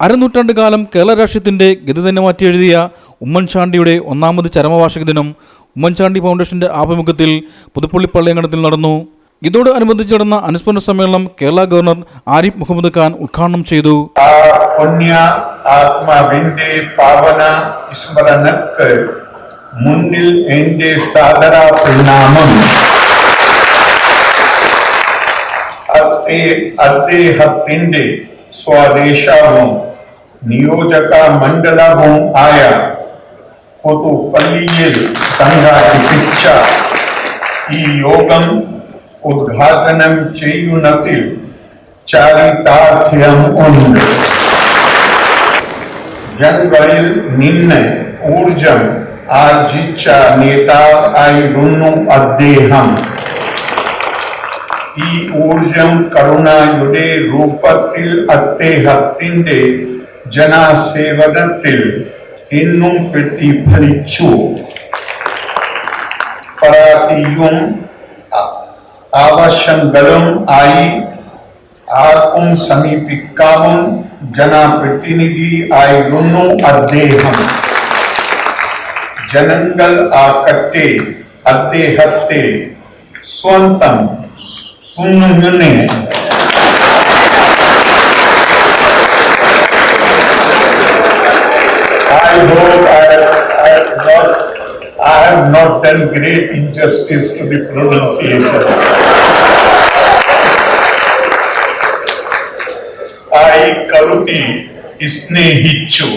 അരനൂറ്റാണ്ട് കാലം കേരള രാഷ്ട്രീയത്തിന്റെ ഗതി തന്നെ മാറ്റി എഴുതിയ ഉമ്മൻചാണ്ടിയുടെ ഒന്നാമത് ചരമവാർഷിക ദിനം ഉമ്മൻചാണ്ടി ഫൗണ്ടേഷന്റെ ആഭിമുഖ്യത്തിൽ പുതുപ്പള്ളി പള്ളിയങ്കണത്തിൽ നടന്നു. ഇതോട് അനുബന്ധിച്ച് നടന്ന അനുസ്മരണ സമ്മേളനം കേരള ഗവർണർ ആരിഫ് മുഹമ്മദ് ഖാൻ ഉദ്ഘാടനം ചെയ്തു. പുണ്യ സ്മരണക്ക് മുന്നിൽ എന്റെ സാദര പ്രണാമം. അദ്ദേ- അദ്ദേഹത്തിന്റെ സ്വദേശവും നിയോജക മണ്ഡലവും ആയ പുതുപ്പള്ളിയിൽ സംഘടിപ്പിച്ച ഈ യോഗം ഉദ്ഘാടനം ചെയ്യുന്നതിൽ ചാരിതാർത്ഥ്യം ഉണ്ട്। ജനങ്ങളിൽ നിന്ന് ഊർജം ആർജിച്ച നേതാവായിരുന്നു അദ്ദേഹം। ഈ ഊർജം കരുണയുടെ രൂപത്തിൽ അദ്ദേഹത്തിന്റെ ജനസേവനത്തിൽ ഇന്നും പ്രതിഫലിച്ചു പരാതിയും ആ- ആവശ്യങ്ങളും ആയി ആർക്കും സമീപിക്കാവും ജനപ്രതിനിധി ആയിരുന്നു അദ്ദേഹം ജനങ്ങൾ ആക്കട്ടെ അദ്ദേഹത്തെ സ്വന്തം കുഞ്ഞുങ്ങളെ have great injustice to the pronunciation. I കരുതി സ്നേഹിച്ചു.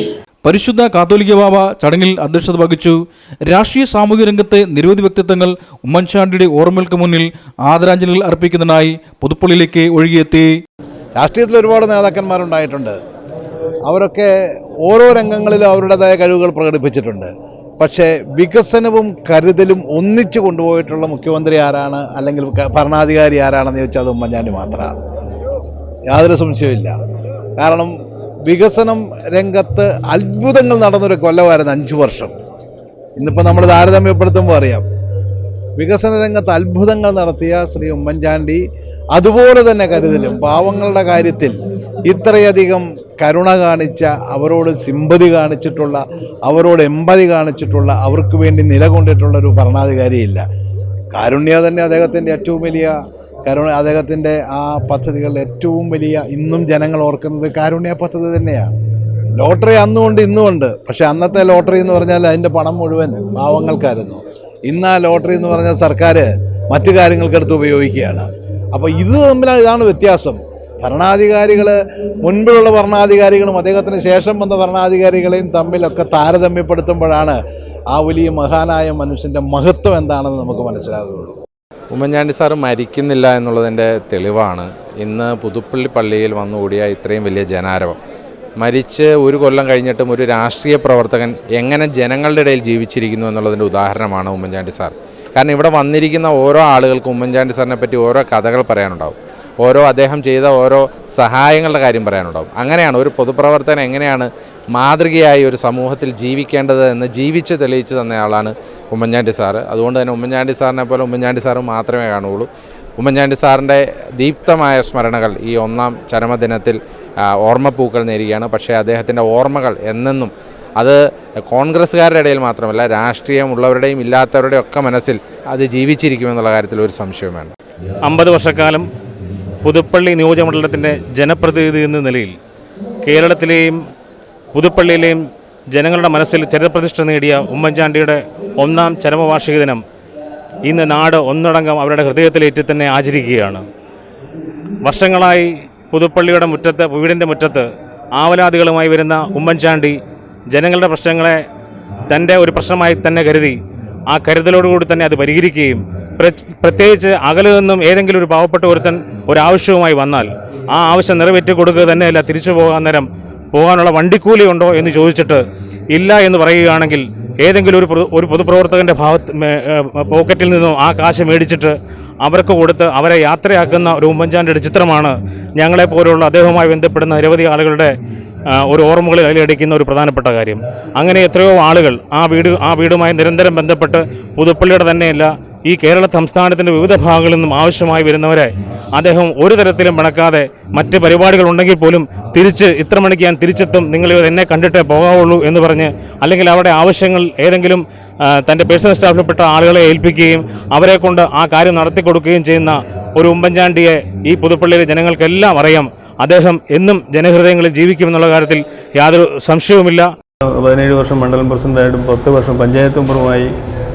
പരിശുദ്ധ കാത്തോലിക്ക ബാബ ചടങ്ങിൽ അധ്യക്ഷത വഹിച്ചു. രാഷ്ട്രീയ സാമൂഹിക രംഗത്തെ നിരവധി വ്യക്തിത്വങ്ങൾ ഉമ്മൻചാണ്ടിയുടെ ഓർമ്മകൾക്ക് മുന്നിൽ ആദരാഞ്ജലികൾ അർപ്പിക്കുന്നതിനായി പുതുപ്പള്ളിയിലേക്ക് ഒഴുകിയെത്തി. രാഷ്ട്രീയത്തിൽ ഒരുപാട് നേതാക്കന്മാരുണ്ടായിട്ടുണ്ട്. അവരൊക്കെ ഓരോ രംഗങ്ങളിലും അവരുടേതായ കഴിവുകൾ പ്രകടിപ്പിച്ചിട്ടുണ്ട്. പക്ഷേ വികസനവും കരുതലും ഒന്നിച്ചു കൊണ്ടുപോയിട്ടുള്ള മുഖ്യമന്ത്രി ആരാണ്? അല്ലെങ്കിൽ ഭരണാധികാരി ആരാണെന്ന് ചോദിച്ചാൽ അത് ഉമ്മൻചാണ്ടി മാത്രമാണ്. യാതൊരു സംശയവുമില്ല. കാരണം വികസനം രംഗത്ത് അത്ഭുതങ്ങൾ നടന്നൊരു കൊല്ലമായിരുന്നു അഞ്ച് വർഷം. ഇന്നിപ്പോൾ നമ്മൾ താരതമ്യപ്പെടുത്തുമ്പോൾ അറിയാം. വികസന രംഗത്ത് അത്ഭുതങ്ങൾ നടത്തിയ ശ്രീ ഉമ്മൻചാണ്ടി അതുപോലെ തന്നെ കരുതലും. പാവങ്ങളുടെ കാര്യത്തിൽ ഇത്രയധികം കരുണ കാണിച്ച അവരോട് സിമ്പതി കാണിച്ചിട്ടുള്ള അവരോട് എമ്പതി കാണിച്ചിട്ടുള്ള അവർക്ക് വേണ്ടി നിലകൊണ്ടിട്ടുള്ള ഒരു ഭരണാധികാരിയില്ല. കാരുണ്യ തന്നെ അദ്ദേഹത്തിന്റെ ഏറ്റവും വലിയ കരുണ അദ്ദേഹത്തിന്റെ ആ പദ്ധതികളിൽ ഏറ്റവും വലിയ ഇന്നും ജനങ്ങൾ ഓർക്കുന്നത് കാരുണ്യ പദ്ധതി തന്നെയാണ് ലോട്ടറി അന്നുകൊണ്ട് ഇന്നുമുണ്ട് പക്ഷേ അന്നത്തെ ലോട്ടറി എന്ന് പറഞ്ഞാൽ അതിന്റെ പണം മുഴുവൻ പാവങ്ങൾക്കായിരുന്നു. ഇന്ന് ആ ലോട്ടറി എന്ന് പറഞ്ഞാൽ സർക്കാർ മറ്റു കാര്യങ്ങൾക്കെടുത്ത് ഉപയോഗിക്കുകയാണ്. അപ്പോൾ ഇത് തമ്മിലാണ് ഇതാണ് വ്യത്യാസം. ഭരണാധികാരികൾ മുൻപിലുള്ള ഭരണാധികാരികളും അദ്ദേഹത്തിന് ശേഷം വന്ന ഭരണാധികാരികളെയും തമ്മിലൊക്കെ താരതമ്യപ്പെടുത്തുമ്പോഴാണ് ആ വലിയ മഹാനായ മനുഷ്യന്റെ മഹത്വം എന്താണെന്ന് നമുക്ക് മനസ്സിലാകുകയുള്ളൂ ഉമ്മൻചാണ്ടി സാർ മരിക്കുന്നില്ല എന്നുള്ളതിന്റെ തെളിവാണ്. ഇന്ന് പുതുപ്പള്ളി പള്ളിയിൽ വന്നുകൂടിയ ഇത്രയും വലിയ ജനാരവം. മരിച്ച് ഒരു കൊല്ലം കഴിഞ്ഞിട്ടും ഒരു രാഷ്ട്രീയ പ്രവർത്തകൻ എങ്ങനെ ജനങ്ങളുടെ ഇടയിൽ ജീവിച്ചിരിക്കുന്നു എന്നുള്ളതിന്റെ ഉദാഹരണമാണ് ഉമ്മൻചാണ്ടി സാർ. കാരണം ഇവിടെ വന്നിരിക്കുന്ന ഓരോ ആളുകൾക്കും ഉമ്മൻചാണ്ടി സാറിനെ പറ്റി ഓരോ കഥകൾ പറയാനുണ്ടാവും. ഓരോ അദ്ദേഹം ചെയ്ത ഓരോ സഹായങ്ങളുടെ കാര്യം പറയാനുണ്ടാവും. അങ്ങനെയാണ് ഒരു പൊതുപ്രവർത്തകൻ എങ്ങനെയാണ് മാതൃകയായി ഒരു സമൂഹത്തിൽ ജീവിക്കേണ്ടത് എന്ന് ജീവിച്ച് തെളിയിച്ച് തന്നയാളാണ് ഉമ്മൻചാണ്ടി സാറ്. അതുകൊണ്ട് തന്നെ ഉമ്മൻചാണ്ടി സാറിനെ പോലെ ഉമ്മൻചാണ്ടി സാറ് മാത്രമേ കാണുകയുള്ളൂ. ഉമ്മൻചാണ്ടി സാറിന്റെ ദീപ്തമായ സ്മരണകൾ ഈ ഒന്നാം ചരമദിനത്തിൽ ഓർമ്മപ്പൂക്കൾ നേരുകയാണ്. പക്ഷേ അദ്ദേഹത്തിന്റെ ഓർമ്മകൾ എന്നെന്നും അത് കോൺഗ്രസ്സുകാരുടെ ഇടയിൽ മാത്രമല്ല രാഷ്ട്രീയമുള്ളവരുടെയും ഇല്ലാത്തവരുടെയും ഒക്കെ മനസ്സിൽ അത് ജീവിച്ചിരിക്കുമെന്നുള്ള കാര്യത്തിൽ ഒരു സംശയം വേണ്ട അമ്പത് വർഷക്കാലം പുതുപ്പള്ളി നിയോജകമണ്ഡലത്തിന്റെ ജനപ്രതിനിധി എന്ന നിലയിൽ കേരളത്തിലെയും പുതുപ്പള്ളിയിലെയും ജനങ്ങളുടെ മനസ്സിൽ ചരിത്രപ്രതിഷ്ഠ നേടിയ ഉമ്മൻചാണ്ടിയുടെ ഒന്നാം ചരമവാർഷിക ദിനം ഇന്ന് നാട് ഒന്നടങ്കം അവരുടെ ഹൃദയത്തിലേറ്റി തന്നെ ആചരിക്കുകയാണ്. വർഷങ്ങളായി പുതുപ്പള്ളിയുടെ മുറ്റത്ത് വീടിന്റെ മുറ്റത്ത് ആവലാദികളുമായി വരുന്ന ഉമ്മൻചാണ്ടി ജനങ്ങളുടെ പ്രശ്നങ്ങളെ തന്റെ ഒരു പ്രശ്നമായി തന്നെ കരുതി ആ കരുതലോടുകൂടി തന്നെ അത് പരിഹരിക്കുകയും പ്ര- പ്രത്യേകിച്ച് അകലെ നിന്നും ഏതെങ്കിലും ഒരു പാവപ്പെട്ട ഒരുത്തൻ ഒരാവശ്യവുമായി വന്നാൽ ആ ആവശ്യം നിറവേറ്റി കൊടുക്കുക തന്നെയല്ല തിരിച്ചു പോകാൻ നേരം പോകാനുള്ള വണ്ടിക്കൂലി ഉണ്ടോ എന്ന് ചോദിച്ചിട്ട് ഇല്ല എന്ന് പറയുകയാണെങ്കിൽ ഏതെങ്കിലും ഒരു ഒരു പൊതുപ്രവർത്തകന്റെ ഭാഗത്ത് പോക്കറ്റിൽ നിന്നും ആ കാശ് മേടിച്ചിട്ട് അവർക്ക് കൊടുത്ത് അവരെ യാത്രയാക്കുന്ന ഒരു ഉമ്മൻചാണ്ടിയുടെ ചിത്രമാണ് ഞങ്ങളെപ്പോലുള്ള അദ്ദേഹവുമായി ബന്ധപ്പെടുന്ന നിരവധി ആളുകളുടെ ഒരു ഓർമ്മകളിൽ അതിലടിക്കുന്ന ഒരു പ്രധാനപ്പെട്ട കാര്യം. അങ്ങനെ എത്രയോ ആളുകൾ ആ വീട് ആ വീടുമായി നിരന്തരം ബന്ധപ്പെട്ട് പുതുപ്പള്ളിയുടെ തന്നെയല്ല ഈ കേരള സംസ്ഥാനത്തിന്റെ വിവിധ ഭാഗങ്ങളിൽ നിന്നും ആവശ്യമായി വരുന്നവരെ അദ്ദേഹം ഒരു തരത്തിലും പിണക്കാതെ മറ്റ് പരിപാടികൾ ഉണ്ടെങ്കിൽ പോലും തിരിച്ച് ഇത്ര മണിക്ക് ഞാൻ തിരിച്ചെത്തും നിങ്ങൾ എന്നെ കണ്ടിട്ടേ പോകാവുള്ളൂ എന്ന് പറഞ്ഞ് അല്ലെങ്കിൽ അവരുടെ ആവശ്യങ്ങൾ ഏതെങ്കിലും തന്റെ പേഴ്സണൽ സ്റ്റാഫിൽപ്പെട്ട ആളുകളെ ഏൽപ്പിക്കുകയും അവരെ കൊണ്ട് ആ കാര്യം നടത്തി കൊടുക്കുകയും ചെയ്യുന്ന ഒരു ഉമ്മൻചാണ്ടിയെ ഈ പുതുപ്പള്ളിയിലെ ജനങ്ങൾക്കെല്ലാം അറിയാം. അദ്ദേഹം എന്നും ജനഹൃദയങ്ങളിൽ ജീവിക്കുമെന്നുള്ള കാര്യത്തിൽ യാതൊരു സംശയവുമില്ല. പതിനേഴ് വർഷം മണ്ഡലം പ്രസിഡന്റായിട്ടും പത്ത് വർഷം പഞ്ചായത്ത് മെമ്പറുമായി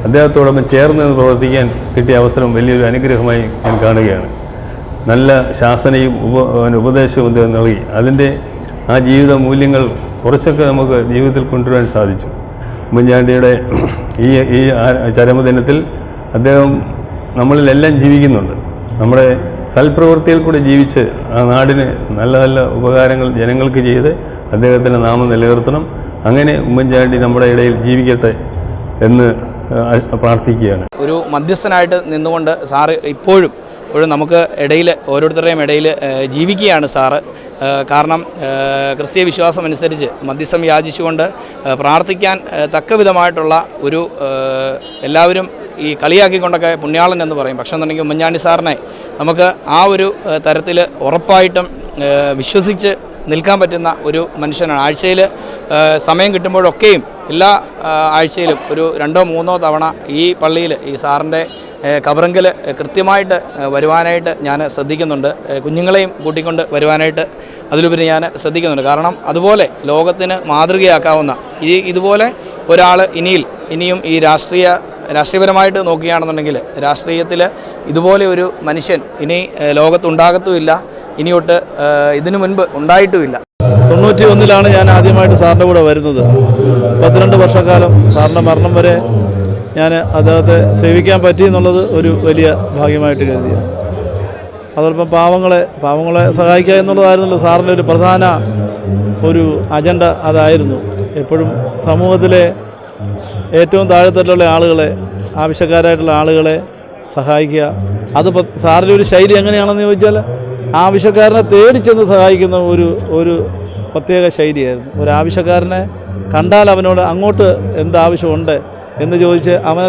അദ്ദേഹത്തോടൊപ്പം ചേർന്ന് പ്രവർത്തിക്കാൻ കിട്ടിയ അവസരം വലിയൊരു അനുഗ്രഹമായി ഞാൻ കാണുകയാണ്. നല്ല ശാസനയും ഉപ ഉപദേശവും അദ്ദേഹം നൽകി. അതിന്റെ ആ ജീവിത മൂല്യങ്ങൾ കുറച്ചൊക്കെ നമുക്ക് ജീവിതത്തിൽ കൊണ്ടുവരാൻ സാധിച്ചു. ഉമ്മൻചാണ്ടിയുടെ ഈ ഈ ചരമദിനത്തിൽ അദ്ദേഹം നമ്മളിലെല്ലാം ജീവിക്കുന്നുണ്ട്. നമ്മുടെ സൽപ്രവൃത്തിയിൽ കൂടെ ജീവിച്ച് ആ നാടിന് നല്ല നല്ല ഉപകാരങ്ങൾ ജനങ്ങൾക്ക് ചെയ്ത് അദ്ദേഹത്തിന്റെ നാമം നിലനിർത്തണം. അങ്ങനെ ഉമ്മൻചാണ്ടി നമ്മുടെ ഇടയിൽ ജീവിക്കട്ടെ എന്ന് പ്രാർത്ഥിക്കുകയാണ്. ഒരു മധ്യസ്ഥനായിട്ട് നിന്നുകൊണ്ട് സാറ് ഇപ്പോഴും ഇപ്പോഴും നമുക്ക് ഇടയിൽ ഓരോരുത്തരുടെയും ഇടയിൽ ജീവിക്കുകയാണ് സാറ്. കാരണം ക്രിസ്തീയ വിശ്വാസം അനുസരിച്ച് മധ്യസ്ഥം യാചിച്ചുകൊണ്ട് പ്രാർത്ഥിക്കാൻ തക്ക തക്കവിധമായിട്ടുള്ള ഒരു എല്ലാവരും ഈ കളിയാക്കിക്കൊണ്ടൊക്കെ പുണ്യാളൻ എന്ന് പറയും. പക്ഷേ എന്നുണ്ടെങ്കിൽ ഉമ്മൻചാണ്ടി സാറിനെ നമുക്ക് ആ ഒരു തരത്തിൽ ഉറപ്പായിട്ടും വിശ്വസിച്ച് നിൽക്കാൻ പറ്റുന്ന ഒരു മനുഷ്യനാണ്. ആഴ്ചയിൽ സമയം കിട്ടുമ്പോഴൊക്കെയും എല്ലാ ആഴ്ചയിലും ഒരു രണ്ടോ മൂന്നോ തവണ ഈ പള്ളിയിൽ ഈ സാറിന്റെ കബറങ്കൽ കൃത്യമായിട്ട് വരുവാനായിട്ട് ഞാൻ ശ്രദ്ധിക്കുന്നുണ്ട്. കുഞ്ഞുങ്ങളെയും കൂട്ടിക്കൊണ്ട് വരുവാനായിട്ട് അതിലുപരി ഞാൻ ശ്രദ്ധിക്കുന്നുണ്ട്. കാരണം അതുപോലെ ലോകത്തിന് മാതൃകയാക്കാവുന്ന ഈ ഇതുപോലെ ഒരാൾ ഇനിയിൽ ഇനിയും ഈ രാഷ്ട്രീയ രാഷ്ട്രീയപരമായിട്ട് നോക്കുകയാണെന്നുണ്ടെങ്കിൽ രാഷ്ട്രീയത്തിൽ ഇതുപോലെ ഒരു മനുഷ്യൻ ഇനി ലോകത്തുണ്ടാകത്തുമില്ല. ഇനിയൊട്ട് ഇതിനു മുൻപ് ഉണ്ടായിട്ടുമില്ല. തൊണ്ണൂറ്റി ഒന്നിലാണ് ഞാൻ ആദ്യമായിട്ട് സാറിന്റെ കൂടെ വരുന്നത്. പത്തിരണ്ട് വർഷക്കാലം സാറിന്റെ മരണം വരെ ഞാൻ അദ്ദേഹത്തെ സേവിക്കാൻ പറ്റി എന്നുള്ളത് ഒരു വലിയ ഭാഗ്യമായിട്ട് കരുതി അതോടൊപ്പം പാവങ്ങളെ പാവങ്ങളെ സഹായിക്കുക എന്നുള്ളതായിരുന്നല്ലോ സാറിന്റെ ഒരു പ്രധാന ഒരു അജണ്ട അതായിരുന്നു. എപ്പോഴും സമൂഹത്തിലെ ഏറ്റവും താഴെത്തട്ടിലുള്ള ആളുകളെ ആവശ്യക്കാരായിട്ടുള്ള ആളുകളെ സഹായിക്കുക. അത് സാറിന്റെ ഒരു ശൈലി എങ്ങനെയാണെന്ന് ചോദിച്ചാൽ ആവശ്യക്കാരനെ തേടി ചെന്ന് സഹായിക്കുന്ന ഒരു ഒരു പ്രത്യേക ശൈലിയായിരുന്നു. ഒരു ആവശ്യക്കാരനെ കണ്ടാൽ അവനോട് അങ്ങോട്ട് എന്താവശ്യമുണ്ട് എന്ന് ചോദിച്ച് അവനെ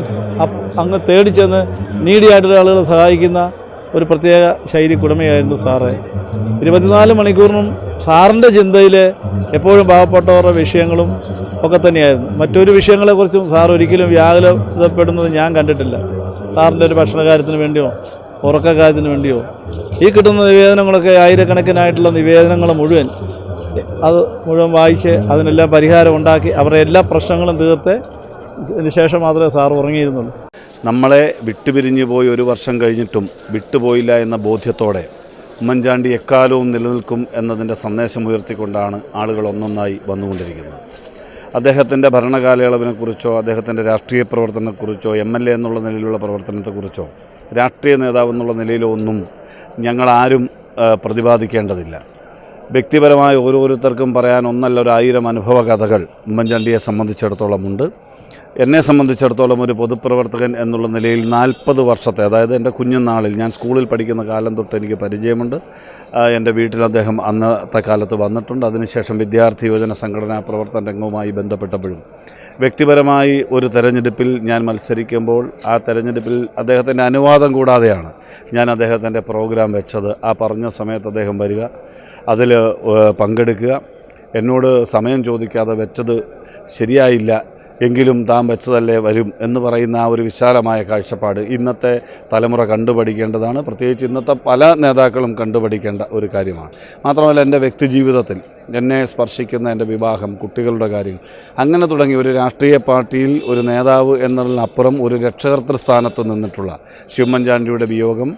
അങ്ങ് തേടി ചെന്ന് നീടിയായിട്ടുള്ള ആളുകളെ സഹായിക്കുന്ന ഒരു പ്രത്യേക ശൈലി കുടമയായിരുന്നു സാറ്. ഇരുപത്തിനാല് മണിക്കൂറിനും സാറിന്റെ ചിന്തയിൽ എപ്പോഴും പാവപ്പെട്ടവരുടെ വിഷയങ്ങളും ഒക്കെ തന്നെയായിരുന്നു. മറ്റൊരു വിഷയങ്ങളെക്കുറിച്ചും സാർ ഒരിക്കലും വ്യാകുലപ്പെടുന്നത് ഞാൻ കണ്ടിട്ടില്ല. സാറിന്റെ ഒരു ഭക്ഷണകാര്യത്തിന് വേണ്ടിയോ ഉറക്കകാര്യത്തിന് വേണ്ടിയോ. ഈ കിട്ടുന്ന നിവേദനങ്ങളൊക്കെ ആയിരക്കണക്കിനായിട്ടുള്ള നിവേദനങ്ങൾ മുഴുവൻ അത് മുഴുവൻ വായിച്ച് അതിനെല്ലാം പരിഹാരം ഉണ്ടാക്കി അവരുടെ എല്ലാ പ്രശ്നങ്ങളും തീർത്ത് ശേഷം മാത്രമേ സാർ ഉറങ്ങിയിരുന്നുള്ളൂ. നമ്മളെ വിട്ടുപിരിഞ്ഞു പോയി ഒരു വർഷം കഴിഞ്ഞിട്ടും വിട്ടുപോയില്ല എന്ന ബോധ്യത്തോടെ ഉമ്മൻചാണ്ടി എക്കാലവും നിലനിൽക്കും എന്നതിന്റെ സന്ദേശം ഉയർത്തിക്കൊണ്ടാണ് ആളുകൾ ഒന്നൊന്നായി വന്നുകൊണ്ടിരിക്കുന്നത്. അദ്ദേഹത്തിന്റെ ഭരണകാലയളവിനെക്കുറിച്ചോ അദ്ദേഹത്തിന്റെ രാഷ്ട്രീയ പ്രവർത്തനത്തെക്കുറിച്ചോ എം എൽ എ എന്നുള്ള നിലയിലുള്ള പ്രവർത്തനത്തെക്കുറിച്ചോ രാഷ്ട്രീയ നേതാവ് എന്നുള്ള നിലയിലോ ഒന്നും ഞങ്ങളാരും പ്രതിപാദിക്കേണ്ടതില്ല. വ്യക്തിപരമായ ഓരോരുത്തർക്കും പറയാൻ ഒന്നല്ല ഒരു ആയിരം അനുഭവ കഥകൾ ഉമ്മൻചാണ്ടിയെ സംബന്ധിച്ചിടത്തോളം ഉണ്ട് എന്നെ സംബന്ധിച്ചിടത്തോളം ഒരു പൊതുപ്രവർത്തകൻ എന്നുള്ള നിലയിൽ നാൽപ്പത് വർഷത്തെ അതായത് എന്റെ കുഞ്ഞുനാളിൽ ഞാൻ സ്കൂളിൽ പഠിക്കുന്ന കാലം തൊട്ട് എനിക്ക് പരിചയമുണ്ട്. എന്റെ വീട്ടിൽ അദ്ദേഹം അന്നത്തെ കാലത്ത് വന്നിട്ടുണ്ട്. അതിനുശേഷം വിദ്യാർത്ഥി യുവജന സംഘടനാ പ്രവർത്തന രംഗവുമായി ബന്ധപ്പെട്ടപ്പോഴും. വ്യക്തിപരമായി ഒരു തെരഞ്ഞെടുപ്പിൽ ഞാൻ മത്സരിക്കുമ്പോൾ ആ തെരഞ്ഞെടുപ്പിൽ അദ്ദേഹത്തിന്റെ അനുവാദം കൂടാതെയാണ് ഞാൻ അദ്ദേഹത്തിന്റെ പ്രോഗ്രാം വെച്ചത്. ആ പറഞ്ഞ സമയത്ത് അദ്ദേഹം വരിക അതിൽ പങ്കെടുക്കുക. എന്നോട് സമയം ചോദിക്കാതെ വെച്ചത് ശരിയായില്ല എങ്കിലും താൻ വെച്ചതല്ലേ വരും എന്ന് പറയുന്ന ആ ഒരു വിശാലമായ കാഴ്ചപ്പാട് ഇന്നത്തെ തലമുറ കണ്ടുപഠിക്കേണ്ടതാണ്. പ്രത്യേകിച്ച് ഇന്നത്തെ പല നേതാക്കളും കണ്ടുപഠിക്കേണ്ട ഒരു കാര്യമാണ്. മാത്രമല്ല എന്റെ വ്യക്തിജീവിതത്തിൽ എന്നെ സ്പർശിക്കുന്ന എന്റെ വിവാഹം കുട്ടികളുടെ കാര്യങ്ങൾ അങ്ങനെ തുടങ്ങി ഒരു രാഷ്ട്രീയ പാർട്ടിയിൽ ഒരു നേതാവ് എന്നതിനപ്പുറം ഒരു രക്ഷകർത്തൃ സ്ഥാനത്ത് നിന്നിട്ടുള്ള ശിവമ്മൻചാണ്ടിയുടെ വിയോഗം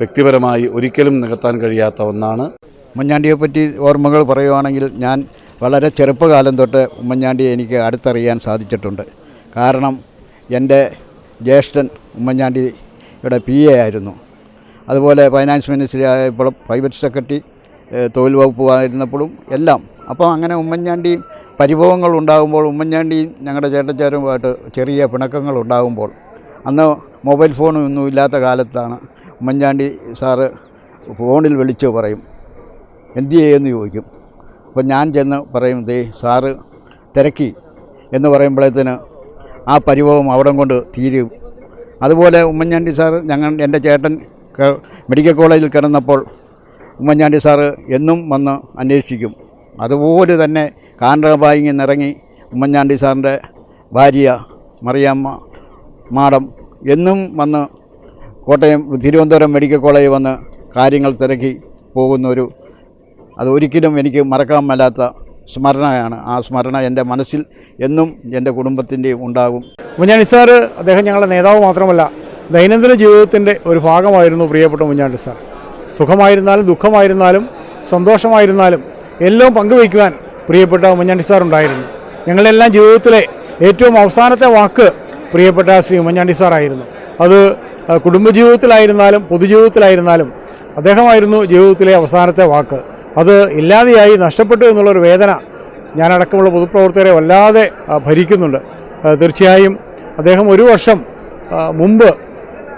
വ്യക്തിപരമായി ഒരിക്കലും നികത്താൻ കഴിയാത്ത ഒന്നാണ്. ഉമ്മൻചാണ്ടിയെപ്പറ്റി ഓർമ്മകൾ പറയുവാണെങ്കിൽ ഞാൻ വളരെ ചെറുപ്പകാലം തൊട്ട് ഉമ്മൻചാണ്ടിയെ എനിക്ക് അടുത്തറിയാൻ സാധിച്ചിട്ടുണ്ട്. കാരണം എന്റെ ജ്യേഷ്ഠൻ ഉമ്മൻചാണ്ടിയുടെ പി എ ആയിരുന്നു. അതുപോലെ ഫൈനാൻസ് മിനിസ്റ്ററി ആയപ്പോഴും പ്രൈവറ്റ് സെക്രട്ടറി തൊഴിൽ വകുപ്പ് ആയിരുന്നപ്പോഴും എല്ലാം. അപ്പോൾ അങ്ങനെ ഉമ്മൻചാണ്ടി പരിഭവങ്ങൾ ഉണ്ടാകുമ്പോൾ ഉമ്മൻചാണ്ടിയും ഞങ്ങളുടെ ചേട്ടച്ചാരുമായിട്ട് ചെറിയ പിണക്കങ്ങൾ ഉണ്ടാകുമ്പോൾ അന്ന് മൊബൈൽ ഫോണൊന്നും ഇല്ലാത്ത കാലത്താണ് ഉമ്മൻചാണ്ടി സാറ് ഫോണിൽ വിളിച്ച് പറയും എന്ത് ചെയ്യുമെന്ന് ചോദിക്കും. അപ്പോൾ ഞാൻ ചെന്ന് പറയും ദേ സാറ് തിരക്കി എന്ന് പറയുമ്പോഴത്തേന് ആ പരിഭവം അവിടം കൊണ്ട് തീരും. അതുപോലെ ഉമ്മൻചാണ്ടി സാറ് ഞങ്ങൾ എന്റെ ചേട്ടൻ മെഡിക്കൽ കോളേജിൽ കിടന്നപ്പോൾ ഉമ്മൻചാണ്ടി സാറ് എന്നും വന്ന് അന്വേഷിക്കും. അതുപോലെ തന്നെ കാൻഡ്രബായിങ്ങിൽ നിന്നിറങ്ങി ഉമ്മൻചാണ്ടി സാറിന്റെ ഭാര്യ മറിയാമ്മ മാഡം എന്നും വന്ന് കോട്ടയം തിരുവനന്തപുരം മെഡിക്കൽ കോളേജിൽ വന്ന് കാര്യങ്ങൾ തിരക്കി പോകുന്ന ഒരു അത് ഒരിക്കലും എനിക്ക് മറക്കാൻ മേലാത്ത സ്മരണയാണ്. ആ സ്മരണ എന്റെ മനസ്സിൽ എന്നും എന്റെ കുടുംബത്തിന്റെയും ഉണ്ടാകും. മുഞ്ഞാണ്ടി സാറ് അദ്ദേഹം ഞങ്ങളുടെ നേതാവ് മാത്രമല്ല ദൈനംദിന ജീവിതത്തിന്റെ ഒരു ഭാഗമായിരുന്നു പ്രിയപ്പെട്ട മുഞ്ഞാണ്ടി സാർ സുഖമായിരുന്നാലും ദുഃഖമായിരുന്നാലും സന്തോഷമായിരുന്നാലും എല്ലാം പങ്കുവയ്ക്കുവാൻ പ്രിയപ്പെട്ട ഉമ്മൻചാണ്ടി സാർ ഉണ്ടായിരുന്നു ഞങ്ങളെല്ലാം ജീവിതത്തിലെ ഏറ്റവും അവസാനത്തെ വാക്ക് പ്രിയപ്പെട്ട ശ്രീ ഉമ്മൻചാണ്ടി സാറായിരുന്നു. അത് കുടുംബജീവിതത്തിലായിരുന്നാലും പൊതുജീവിതത്തിലായിരുന്നാലും അദ്ദേഹമായിരുന്നു ജീവിതത്തിലെ അവസാനത്തെ വാക്ക്. അത് ഇല്ലാതെയായി നഷ്ടപ്പെട്ടു എന്നുള്ളൊരു വേദന ഞാനടക്കമുള്ള പൊതുപ്രവർത്തകരെ വല്ലാതെ ഭരിക്കുന്നുണ്ട്. തീർച്ചയായും അദ്ദേഹം ഒരു വർഷം മുമ്പ്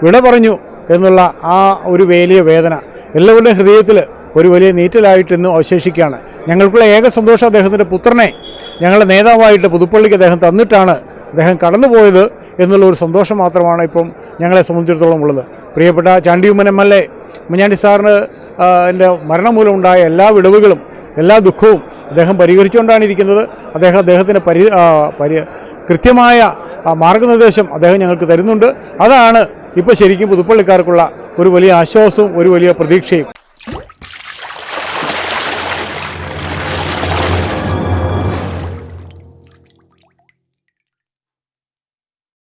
വിട പറഞ്ഞു എന്നുള്ള ആ ഒരു വലിയ വേദന എല്ലാവരുടെയും ഹൃദയത്തിൽ ഒരു വലിയ നീറ്റലായിട്ട് ഇന്നും അവശേഷിക്കുകയാണ്. ഞങ്ങൾക്കുള്ള ഏക സന്തോഷം അദ്ദേഹത്തിന്റെ പുത്രനെ ഞങ്ങളുടെ നേതാവായിട്ട് പുതുപ്പള്ളിക്ക് അദ്ദേഹം തന്നിട്ടാണ് അദ്ദേഹം കടന്നുപോയത് എന്നുള്ള ഒരു സന്തോഷം മാത്രമാണ് ഇപ്പം ഞങ്ങളെ സംബന്ധിച്ചിടത്തോളം ഉള്ളത്. പ്രിയപ്പെട്ട Chandy Oommen M L A Oommen Chandy സാറിന് എന്റെ മരണം മൂലം ഉണ്ടായ എല്ലാ വിടവുകളും എല്ലാ ദുഃഖവും അദ്ദേഹം പരിഹരിച്ചുകൊണ്ടാണ് ഇരിക്കുന്നത്. അദ്ദേഹം അദ്ദേഹത്തിന്റെ പരി പരി കൃത്യമായ മാർഗനിർദ്ദേശം അദ്ദേഹം ഞങ്ങൾക്ക് തരുന്നുണ്ട്. അതാണ് ഇപ്പോൾ ശരിക്കും പുതുപ്പള്ളിക്കാർക്കുള്ള ഒരു വലിയ ആശ്വാസവും ഒരു വലിയ പ്രതീക്ഷയും.